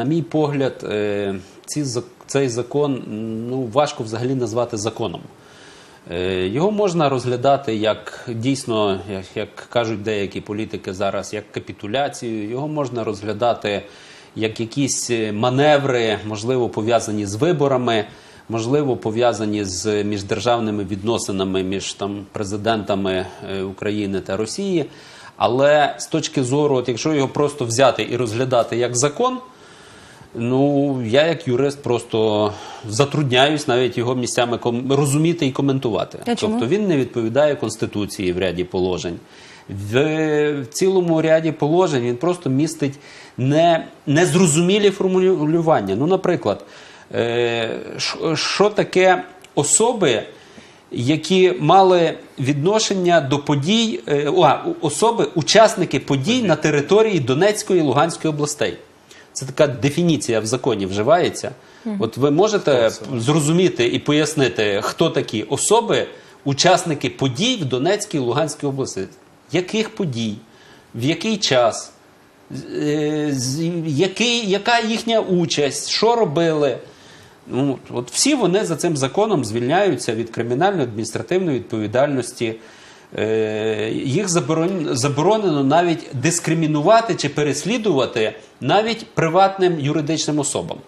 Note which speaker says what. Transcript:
Speaker 1: На мій погляд, е, ці, цей закон ну, важко взагалі назвати законом. Е, Його можна розглядати як дійсно, як, як кажуть деякі політики зараз, як капітуляцію. Його можна розглядати як якісь е, маневри, можливо, пов'язані з виборами, можливо, пов'язані з міждержавними відносинами між там президентами України та Росії. Але з точки зору, от якщо його просто взяти і розглядати як закон, Ну, я як юрист просто затрудняюсь навіть його місцями ком- розуміти і коментувати.
Speaker 2: А чому?
Speaker 1: Тобто він не відповідає Конституції в ряді положень. В, в цілому ряді положень він просто містить не, незрозумілі формулювання. Ну, наприклад, е, що- таке особи, які мали відношення до подій, е, а, особи, учасники подій на території Донецької і Луганської областей. Це така дефініція в законі вживається. От ви можете зрозуміти і пояснити, хто такі особи, учасники подій в Донецькій і Луганській області. Яких подій, в який час, Е, який, яка їхня участь, що робили. Ну, от всі вони за цим законом звільняються від кримінальної адміністративної відповідальності. Е, їх заборон- заборонено навіть дискримінувати чи переслідувати навіть приватним юридичним особам.